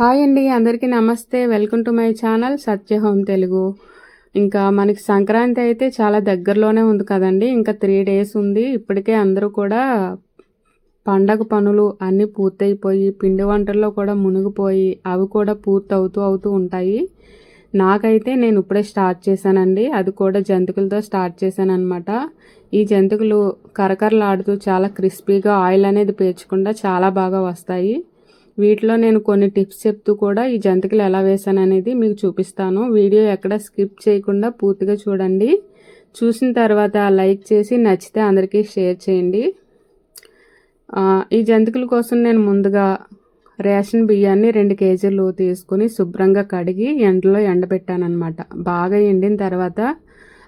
Hi అండి అందరికీ నమస్తే. Welcome to my channel Satya home Telugu ఇంకా మనకి సంక్రాంతి అయితే చాలా దగ్గరలోనే ఉంది కదండి. ఇంకా త్రీ డేస్ ఉంది. ఇప్పటికే అందరూ కూడా పండగ పనులు అన్నీ పూర్తయిపోయి పిండి వంటల్లో కూడా మునిగిపోయి అవి కూడా పూర్తి అవుతూ అవుతూ ఉంటాయి. నాకైతే నేను ఇప్పుడే స్టార్ట్ చేశానండి. అది కూడా జంతికలతో స్టార్ట్ చేశాను అనమాట ఈ జంతికలు కరకరలాడుతూ చాలా క్రిస్పీగా ఆయిల్ అనేది పేర్చకుండా చాలా బాగా వస్తాయి. వీటిలో నేను కొన్ని టిప్స్ చెప్తూ కూడా ఈ జంతికలు ఎలా వేసాను అనేది మీకు చూపిస్తాను. వీడియో ఎక్కడ స్కిప్ చేయకుండా పూర్తిగా చూడండి. చూసిన తర్వాత లైక్ చేసి నచ్చితే అందరికీ షేర్ చేయండి. ఈ జంతికల కోసం నేను ముందుగా రేషన్ బియ్యాన్ని రెండు కేజీలు తీసుకుని శుభ్రంగా కడిగి ఎండలో ఎండబెట్టాను అనమాట బాగా ఎండిన తర్వాత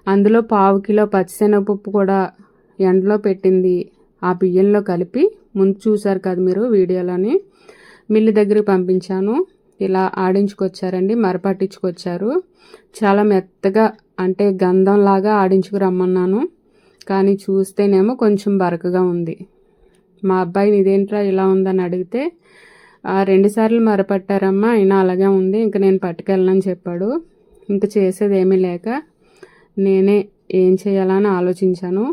అందులో పావు కిలో పచ్చిశనగపప్పు కూడా ఎండలో పెట్టింది ఆ బియ్యంలో కలిపి. ముందు చూశారు కదా మీరు వీడియోలోని. మిల్లు దగ్గరికి పంపించాను. ఇలా ఆడించుకొచ్చారండి మరపట్టించుకొచ్చారు. చాలా మెత్తగా అంటే గంధంలాగా ఆడించుకురమ్మన్నాను. కానీ చూస్తేనేమో కొంచెం బరకగా ఉంది. మా అబ్బాయిని ఇదేంట్రా ఇలా ఉందని అడిగితే రెండుసార్లు మరపట్టారమ్మా అయినా అలాగే ఉంది ఇంక నేను పట్టుకెళ్ళనని చెప్పాడు. ఇంక చేసేది ఏమీ లేక నేనే ఏం చేయాలని ఆలోచించాను.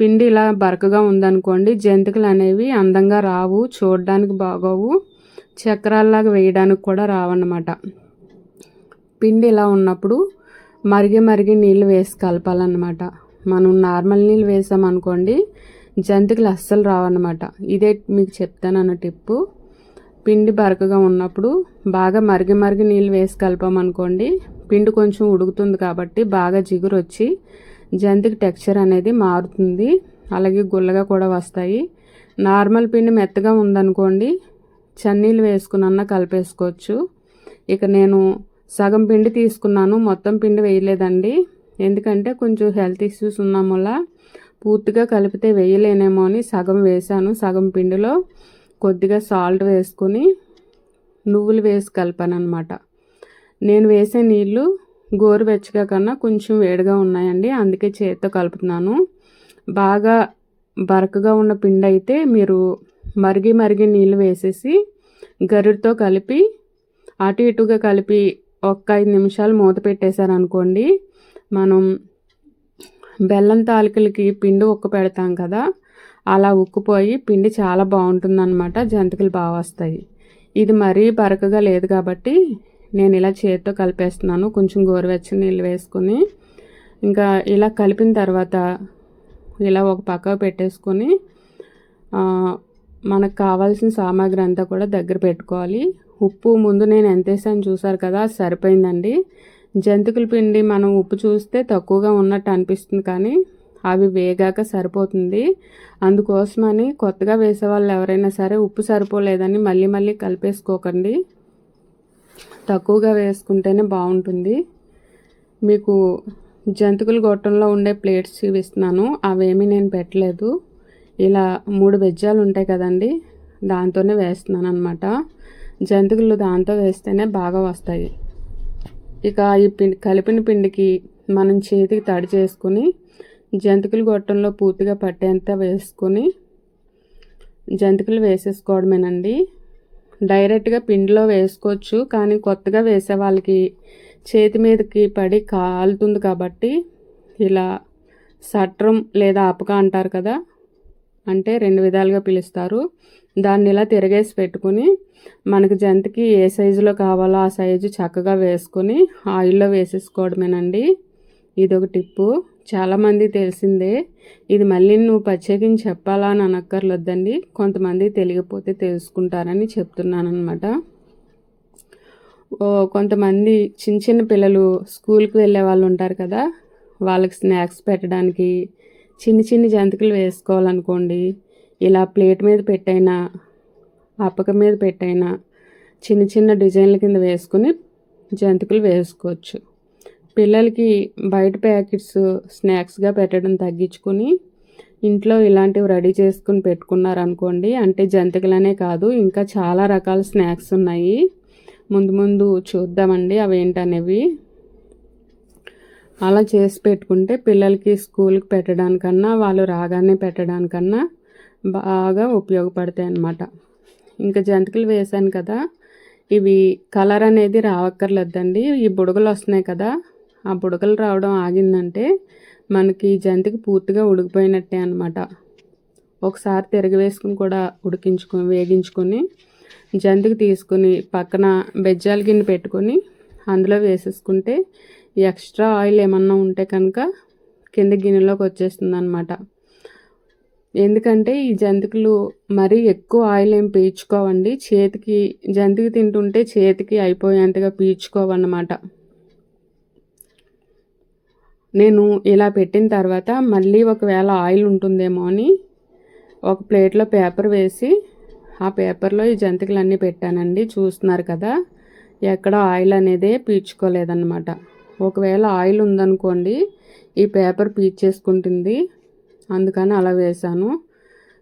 పిండి ఇలా బరకగా ఉందనుకోండి జంతికలు అనేవి అందంగా రావు చూడడానికి బాగోవు. చక్రాల్లాగా వేయడానికి కూడా రావన్నమాట. పిండి ఇలా ఉన్నప్పుడు మరిగి మరిగి నీళ్ళు వేసి కలపాలన్నమాట. మనం నార్మల్ నీళ్ళు వేసామనుకోండి జంతికలు అస్సలు రావన్నమాట. ఇదే మీకు చెప్తాను అన్న టిప్పు. పిండి బరకగా ఉన్నప్పుడు బాగా మరిగి మరిగి నీళ్ళు వేసి కలపామనుకోండి పిండి కొంచెం ఉడుకుతుంది కాబట్టి బాగా జిగురు వచ్చి జంతికి టెక్స్చర్ అనేది మారుతుంది. అలాగే గుల్లగా కూడా వస్తాయి. నార్మల్ పిండి మెత్తగా ఉందనుకోండి చన్నీళ్ళు వేసుకున్న కలిపేసుకోవచ్చు. ఇక నేను సగం పిండి తీసుకున్నాను. మొత్తం పిండి వేయలేదండి. ఎందుకంటే కొంచెం హెల్త్ ఇష్యూస్ ఉన్నాం వల్ల పూర్తిగా కలిపితే వేయలేనేమో అని సగం వేసాను సగం పిండిలో కొద్దిగా సాల్ట్ వేసుకొని నువ్వులు వేసి కలిపాను అనమాట నేను వేసే నీళ్ళు గోరువెచ్చగా కన్నా కొంచెం వేడిగా ఉన్నాయండి. అందుకే చేతితో కలుపుతున్నాను. బాగా బరకగా ఉన్న పిండి అయితే మీరు మరిగి మరిగి నీళ్ళు వేసేసి గరుడుతో కలిపి అటు ఇటుగా కలిపి ఒక్క ఐదు నిమిషాలు మూత పెట్టేశారనుకోండి మనం బెల్లం తాలికలకి పిండి ఉక్కు పెడతాం కదా అలా ఉక్కుపోయి పిండి చాలా బాగుంటుందన్నమాట జంతికలు బాగా వస్తాయి. ఇది మరీ బరకగా లేదు కాబట్టి నేను ఇలా చేతితో కలిపేస్తున్నాను కొంచెం గోరువెచ్చని నీళ్ళు వేసుకొని ఇంకా ఇలా కలిపిన తర్వాత ఇలా ఒక పక్క పెట్టేసుకొని మనకు కావాల్సిన సామాగ్రి అంతా కూడా దగ్గర పెట్టుకోవాలి. ఉప్పు ముందు నేను ఎంత వేసాను చూసారు కదా సరిపోయిందండి. జంతికల పిండి మనం ఉప్పు చూస్తే తక్కువగా ఉన్నట్టు అనిపిస్తుంది కానీ అవి వేగాక సరిపోతుంది. అందుకోసమని కొత్తగా వేసే వాళ్ళు ఎవరైనా సరే ఉప్పు సరిపోలేదని మళ్ళీ మళ్ళీ కలిపేసుకోకండి. తక్కువగా వేసుకుంటేనే బాగుంటుంది. మీకు జంతికలు గొట్టంలో ఉండే ప్లేట్స్ చూపిస్తున్నాను అవేమీ నేను పెట్టలేదు. ఇలా మూడు బెజ్జాలు ఉంటాయి కదండి దాంతోనే వేస్తున్నాను అనమాట జంతికలు దాంతో వేస్తేనే బాగా వస్తాయి. ఇక ఈ పిండి కలిపిన పిండికి మనం చేతికి తడి చేసుకుని జంతికలు గొట్టంలో పూర్తిగా పట్టేంత వేసుకొని జంతికలు వేసేసుకోవడమేనండి. డైరెక్ట్గా పిండిలో వేసుకోవచ్చు కానీ కొత్తగా వేసే వాళ్ళకి చేతి మీదకి పడి కాలుతుంది కాబట్టి ఇలా సట్రం లేదా అపక అంటారు కదా అంటే రెండు విధాలుగా పిలుస్తారు. దాన్ని ఇలా తిరగేసి పెట్టుకుని మనకు జంతికి ఏ సైజులో కావాలో ఆ సైజు చక్కగా వేసుకొని ఆయిల్లో వేసేసుకోవడమేనండి. ఇది ఒక టిప్పు. చాలామంది తెలిసిందే ఇది మళ్ళీ నువ్వు ప్రత్యేకించి చెప్పాలా అని అనక్కర్లేదండి కొంతమంది తెలియకపోతే తెలుసుకుంటారని చెప్తున్నాను అనమాట కొంతమంది చిన్న చిన్న పిల్లలు స్కూల్కి వెళ్ళే వాళ్ళు ఉంటారు కదా వాళ్ళకి స్నాక్స్ పెట్టడానికి చిన్ని చిన్ని జంతికలు వేసుకోవాలనుకోండి. ఇలా ప్లేట్ మీద పెట్టైనా అప్పక మీద పెట్టైనా చిన్న చిన్న డిజైన్ల కింద వేసుకుని జంతికలు వేసుకోవచ్చు. పిల్లలకి బయట ప్యాకెట్స్ స్నాక్స్గా పెట్టడం తగ్గించుకొని ఇంట్లో ఇలాంటివి రెడీ చేసుకుని పెట్టుకున్నారనుకోండి అంటే జంతికలనే కాదు ఇంకా చాలా రకాల స్నాక్స్ ఉన్నాయి. ముందు ముందు చూద్దామండి అవి ఏంటనేవి అలా చేసి పెట్టుకుంటే పిల్లలకి స్కూల్కి పెట్టడానికన్నా వాళ్ళు రాగానే పెట్టడానికన్నా బాగా ఉపయోగపడతాయి అన్నమాట. ఇంకా జంతికలు వేసాను కదా ఇవి కలర్ అనేది రావక్కర్లేదండి. ఈ బుడగలు వస్తున్నాయి కదా ఆ బుడగలు రావడం ఆగిందంటే మనకి జంతికి పూర్తిగా ఉడికిపోయినట్టే అనమాట ఒకసారి తిరగ వేసుకుని కూడా ఉడికించుకొని వేగించుకొని జంతికి తీసుకుని పక్కన బెజ్జాల గిన్నె పెట్టుకొని అందులో వేసేసుకుంటే ఎక్స్ట్రా ఆయిల్ ఏమన్నా ఉంటే కనుక కింద గిన్నెలోకి వచ్చేస్తుంది అనమాట ఎందుకంటే ఈ జంతికలు మరీ ఎక్కువ ఆయిల్ ఏం పీల్చుకోవండి. చేతికి జంతికి తింటుంటే చేతికి అయిపోయేంతగా పీల్చుకోవన్నమాట. నేను ఇలా పెట్టిన తర్వాత మళ్ళీ ఒకవేళ ఆయిల్ ఉంటుందేమో అని ఒక ప్లేట్లో పేపర్ వేసి ఆ పేపర్లో ఈ జంతికలన్నీ పెట్టానండి. చూస్తున్నారు కదా ఎక్కడ ఆయిల్ అనేదే పీల్చుకోలేదన్నమాట. ఒకవేళ ఆయిల్ ఉందనుకోండి ఈ పేపర్ పీల్చేసుకుంటుంది అందుకని అలా వేసాను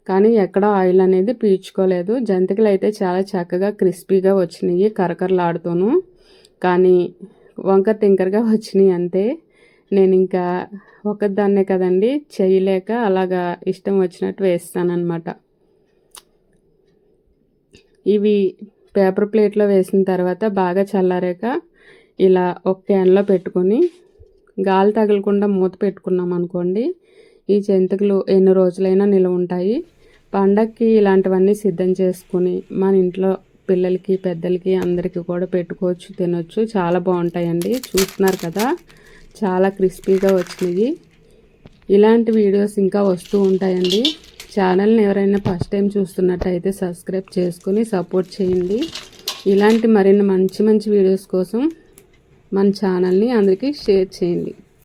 కానీ ఎక్కడ ఆయిల్ అనేది పీల్చుకోలేదు జంతికలు అయితే చాలా చక్కగా క్రిస్పీగా వచ్చినాయి కరకరలాడుతూను. కానీ వంక తింకరగా వచ్చినాయి అంతే. నేను ఇంకా ఒకదాన్నే కదండి చేయలేక అలాగా ఇష్టం వచ్చినట్టు వేస్తానన్నమాట. ఇవి పేపర్ ప్లేట్లో వేసిన తర్వాత బాగా చల్లారాక ఇలా ఒక క్యాన్లో పెట్టుకొని గాలి తగలకుండా మూత పెట్టుకున్నాం అనుకోండి ఈ జంతికలు ఎన్ని రోజులైనా నిల్వ ఉంటాయి. పండక్కి ఇలాంటివన్నీ సిద్ధం చేసుకుని మన ఇంట్లో పిల్లలకి పెద్దలకి అందరికీ కూడా పెట్టుకోవచ్చు తినొచ్చు. చాలా బాగుంటాయండి. చూస్తున్నారు కదా చాలా క్రిస్పీగా వచ్చినాయి. ఇలాంటి వీడియోస్ ఇంకా వస్తూ ఉంటాయండి. ఛానల్ని ఎవరైనా ఫస్ట్ టైం చూస్తున్నట్టయితే సబ్స్క్రైబ్ చేసుకుని సపోర్ట్ చేయండి. ఇలాంటి మరిన్ని మంచి మంచి వీడియోస్ కోసం మన ఛానల్ని అందరికీ షేర్ చేయండి.